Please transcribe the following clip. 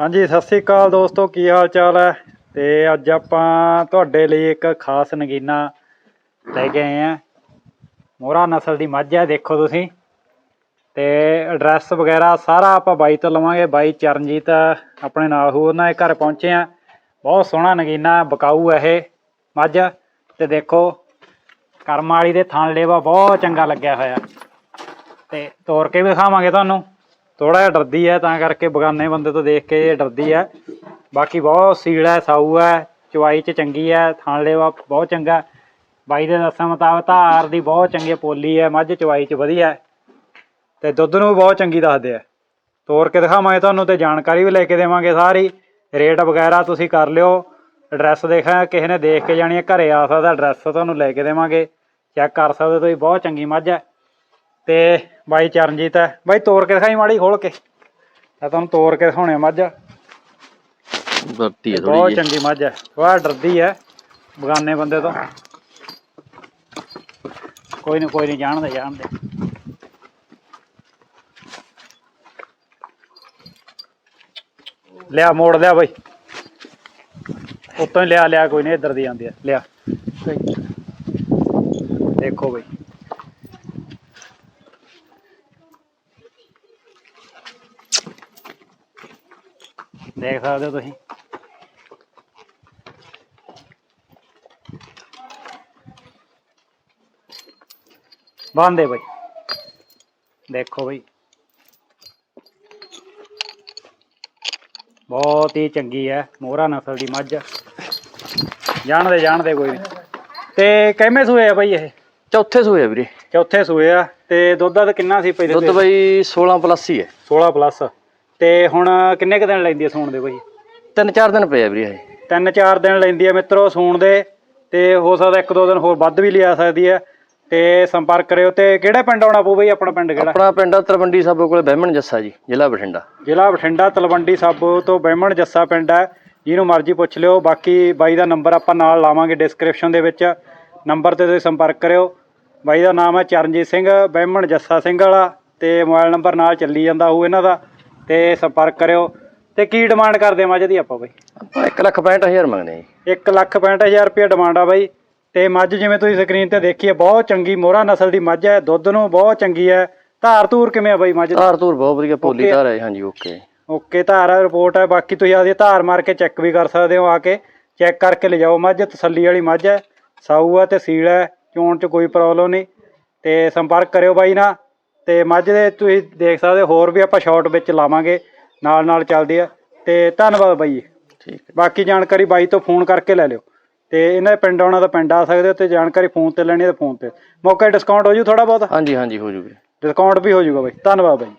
ਹਾਂਜੀ, ਸਤਿ ਸ੍ਰੀ ਅਕਾਲ ਦੋਸਤੋ, ਕੀ ਹਾਲ ਚਾਲ ਹੈ? ਤੇ ਅੱਜ ਆਪਾਂ ਤੁਹਾਡੇ ਲਈ ਇੱਕ ਖਾਸ ਨਗੀਨਾ ਲੈ ਕੇ ਆਏ ਆ ਮੋਹਰਾ ਨਸਲ ਦੀ ਮੱਝ ਹੈ, ਦੇਖੋ ਤੁਸੀਂ। ਤੇ ਐਡਰੈਸ ਵਗੈਰਾ ਸਾਰਾ ਆਪਾਂ ਬਾਈ ਤੋਂ ਲਵਾਂਗੇ। ਬਾਈ ਚਰਨਜੀਤ ਆਪਣੇ ਨਾਲ ਹੋਰ ਨਾਲ ਘਰ ਪਹੁੰਚੇ ਆ ਬਹੁਤ ਸੋਹਣਾ ਨਗੀਨਾ ਬਕਾਊ ਹੈ ਇਹ ਮੱਝ। ਤੇ ਦੇਖੋ, ਕਰਮ ਵਾਲੀ ਦੇ ਥਣ ਲੇਵਾ ਬਹੁਤ ਚੰਗਾ ਲੱਗਿਆ ਹੋਇਆ। ਤੇ ਤੋਰ ਕੇ ਵਿਖਾਵਾਂਗੇ ਤੁਹਾਨੂੰ। ਥੋੜਾ ਜਿਹਾ ਡਰਦੀ ਹੈ ਤਾਂ ਕਰਕੇ ਬਗਾਨੇ ਬੰਦੇ ਤੋਂ ਦੇਖ ਕੇ ਇਹ ਡਰਦੀ ਹੈ ਬਾਕੀ ਬਹੁਤ ਸੀਲ ਹੈ ਸਾਊ ਹੈ ਚਵਾਈ ਚ ਚੰਗੀ ਹੈ ਥਣ ਲੇਵਾ ਬਹੁਤ ਚੰਗਾ। ਬਾਈ ਦੇ ਦੱਸਣ ਮੁਤਾਬਕ ਧਾਰ ਦੀ ਬਹੁਤ ਚੰਗੀ ਪੋਲੀ ਹੈ ਮੱਝ ਚਵਾਈ ਚ ਵਧੀਆ। ਹੈ ਤੇ ਦੁੱਧ ਨੂੰ ਵੀ ਬਹੁਤ ਚੰਗੀ ਦੱਸਦੇ ਆ। ਤੋਰ ਕੇ ਦਿਖਾਵਾਂਗੇ ਤੁਹਾਨੂੰ ਤੇ ਜਾਣਕਾਰੀ ਵੀ ਲੈ ਕੇ ਦੇਵਾਂਗੇ ਸਾਰੀ। ਰੇਟ ਵਗੈਰਾ ਤੁਸੀਂ ਕਰ ਲਿਓ। ਐਡਰੈਸ ਦੇਖਿਆ ਕਿਸੇ ਨੇ ਦੇਖ ਕੇ ਜਾਣੀ ਹੈ ਘਰੇ ਆ ਸਕਦਾ, ਐਡਰੈਸ ਤੁਹਾਨੂੰ ਲੈ ਕੇ ਦੇਵਾਂਗੇ। ਚੈੱਕ ਕਰ ਸਕਦੇ ਹੋ, ਤੁਸੀਂ ਬਹੁਤ ਚੰਗੀ ਮੱਝ ਹੈ ਤੇ ਬਾਈ ਚਰਨਜੀਤ ਹੈ। ਬਾਈ ਤੋੜ ਕੇ ਦਿਖਾਈ ਮਾੜੀ ਖੋਲ ਕੇ। ਮੈਂ ਤੁਹਾਨੂੰ ਤੋੜ ਕੇ ਦਿਖਾਉਣੇ ਆ ਮੱਝ। ਵਰਤੀ ਹੈ ਬਹੁਤ ਥੋੜੀ ਜਿਹੀ। ਚੰਗੀ ਮੱਝ ਹੈ। ਬਹੁਤ ਡਰਦੀ ਹੈ ਬਗਾਨੇ ਬੰਦੇ ਤੋਂ। ਕੋਈ ਨਹੀਂ ਕੋਈ ਨਹੀਂ ਜਾਣਦੇ ਜਾਣਦੇ। ਲਿਆ ਮੋੜ ਲਿਆ ਬਾਈ। ਉੱਤੋਂ ਹੀ ਲਿਆ ਲਿਆ ਕੋਈ ਨਹੀਂ ਇੱਧਰ ਦੀ ਆਉਂਦੀ ਆ ਲਿਆ। ਦੇਖੋ ਬਾਈ। ਦੇਖ ਸਕਦੇ ਹੋ ਤੁਸੀਂ। ਬੰਦੇ ਬਾਈ। ਦੇਖੋ ਬਾਈ। ਬਹੁਤ ਹੀ ਚੰਗੀ ਹੈ ਮੋਹਰਾ ਨਸਲ ਦੀ ਮੱਝ। ਜਾਣਦੇ ਜਾਣਦੇ ਕੋਈ ਨਹੀਂ। ਤੇ ਕਿੰਨੇ ਸੂਏ ਆ ਬਾਈ ਇਹ? ਚੌਥੇ ਸੂਏ ਆ ਵੀਰੇ। ਚੌਥੇ ਸੂਏ ਆ ਤੇ ਦੁੱਧ ਦਾ ਕਿੰਨਾ ਸੀ ਪਹਿਲੇ ਦੁੱਧ ਬਾਈ 16 ਪਲੱਸ ਹੀ ਹੈ। 16 ਪਲੱਸ। ਤੇ ਹੁਣ ਕਿੰਨੇ ਕੁ ਦਿਨ ਲੈਂਦੀ ਆ ਸੂਣ ਦੇ ਬਾਈ ਤਿੰਨ ਚਾਰ ਦਿਨ ਪਏ ਆ ਵੀਰੇ ਇਹ ਤਿੰਨ ਚਾਰ ਦਿਨ ਲੈਂਦੀ ਆ ਮਿੱਤਰੋ ਸੂਣ ਦੇ ਤੇ ਹੋ ਸਕਦਾ ਇੱਕ ਦੋ ਦਿਨ ਹੋਰ ਵੱਧ ਵੀ ਲਿਆ ਸਕਦੀ ਹੈ ਤੇ ਸੰਪਰਕ ਕਰਿਓ ਤੇ ਕਿਹੜਾ ਪਿੰਡ ਆਉਣਾ ਪਊ ਬਈ ਆਪਣਾ ਪਿੰਡ ਕਿਹੜਾ? ਆਪਣਾ ਪਿੰਡ ਆ ਤਰਵੰਡੀ ਸਾਬੋ ਕੋਲੇ ਬਹਿਮਣ ਜੱਸਾ ਜੀ ਜ਼ਿਲ੍ਹਾ ਬਠਿੰਡਾ। ਜ਼ਿਲ੍ਹਾ ਬਠਿੰਡਾ ਤਲਵੰਡੀ ਸਾਬੋ ਤੋਂ ਬਹਿਮਣ ਜੱਸਾ ਪਿੰਡ ਹੈ ਜਿਹਨੂੰ ਮਰਜ਼ੀ ਪੁੱਛ ਲਿਓ ਬਾਕੀ ਬਾਈ ਦਾ ਨੰਬਰ ਆਪਾਂ ਨਾਲ ਲਾਵਾਂਗੇ ਡਿਸਕ੍ਰਿਪਸ਼ਨ ਦੇ ਵਿੱਚ। ਨੰਬਰ ਤੇ ਤੁਸੀਂ ਸੰਪਰਕ ਕਰਿਓ। ਬਾਈ ਦਾ ਨਾਮ ਹੈ ਚਰਨਜੀਤ ਸਿੰਘ ਬਹਿਮਣ ਜੱਸਾ ਸਿੰਘ ਵਾਲਾ ਤੇ ਮੋਬਾਈਲ ਨੰਬਰ ਨਾਲ ਚੱਲੀ ਜਾਂਦਾ ਹੋਊ ਇਹਨਾਂ ਦਾ। ਤੇ ਸੰਪਰਕ ਕਰਿਓ ਤੇ ਕੀ ਡਿਮਾਂਡ ਕਰਦੇ ਮੱਝ ਦੀ ਆਪਾਂ ਬਾਈ? ਆਪਾਂ 1 ਲੱਖ 65000 ਮੰਗਦੇ ਆ ਜੀ। 1 ਲੱਖ 65000 ਰੁਪਏ ਡਿਮਾਂਡ ਆ ਬਾਈ। ਤੇ ਮੱਝ ਜਿਵੇਂ ਤੁਸੀਂ ਸਕਰੀਨ ਤੇ ਦੇਖੀ ਹੈ ਬਹੁਤ ਚੰਗੀ ਮੋਹਰਾ ਨਸਲ ਦੀ ਮੱਝ ਹੈ ਦੁੱਧ ਨੂੰ ਬਹੁਤ ਚੰਗੀ ਹੈ। ਧਾਰ ਧੂਰ ਕਿਵੇਂ ਆ ਬਾਈ ਮੱਝ ਦੀ? ਧਾਰ ਧੂਰ ਬਹੁਤ ਵਧੀਆ ਪੋਲੀ Okay. ਧਾਰ ਹੈ ਹਾਂਜੀ ਓਕੇ। ਓਕੇ ਧਾਰ ਰਿਪੋਰਟ ਹੈ ਬਾਕੀ ਤੁਸੀਂ ਆਦੀ ਧਾਰ ਮਾਰ ਕੇ ਚੈੱਕ ਵੀ ਕਰ ਸਕਦੇ ਹੋ ਆ ਕੇ। ਚੈੱਕ ਕਰਕੇ ਲਿਜਾਓ ਮੱਝ ਤਸੱਲੀ ਵਾਲੀ ਮੱਝ ਹੈ ਸਾਊ ਹੈ ਤੇ ਸੀਲ ਹੈ ਚੋਣ ਚ ਕੋਈ ਪ੍ਰੋਬਲਮ ਨਹੀਂ। ਤੇ ਸੰਪਰਕ ਕਰਿਓ ਬਾਈ ਨਾਲ। ਤੇ ਮੱਝ ਦੇ ਤੁਸੀਂ ਦੇਖ ਸਕਦੇ ਹੋ ਹੋਰ ਵੀ ਆਪਾਂ ਸ਼ਾਰਟ ਵਿੱਚ ਲਾਵਾਂਗੇ ਨਾਲ ਨਾਲ ਚੱਲਦੀ ਹੈ ਤੇ ਧੰਨਵਾਦ ਬਾਈ ਜੀ। ਠੀਕ ਹੈ। ਬਾਕੀ ਜਾਣਕਾਰੀ ਬਾਈ ਤੋਂ ਫੋਨ ਕਰਕੇ ਲੈ ਲਿਓ। ਤੇ ਇਹਨਾਂ ਦੇ ਪਿੰਡ ਆਉਣਾ ਤਾਂ ਪਿੰਡ ਆ ਸਕਦੇ ਹੋ ਤੇ ਜਾਣਕਾਰੀ ਫੋਨ ਤੇ ਲੈਣੀ ਤਾਂ ਫੋਨ ਤੇ। ਮੌਕੇ ਡਿਸਕਾਊਂਟ ਹੋ ਜੂ ਥੋੜਾ ਬਹੁਤ? ਹਾਂਜੀ ਹਾਂਜੀ ਹੋ ਜੂ ਵੀਰੇ ਡਿਸਕਾਊਂਟ ਵੀ ਹੋ ਜੂਗਾ ਬਾਈ। ਧੰਨਵਾਦ ਬਾਈ।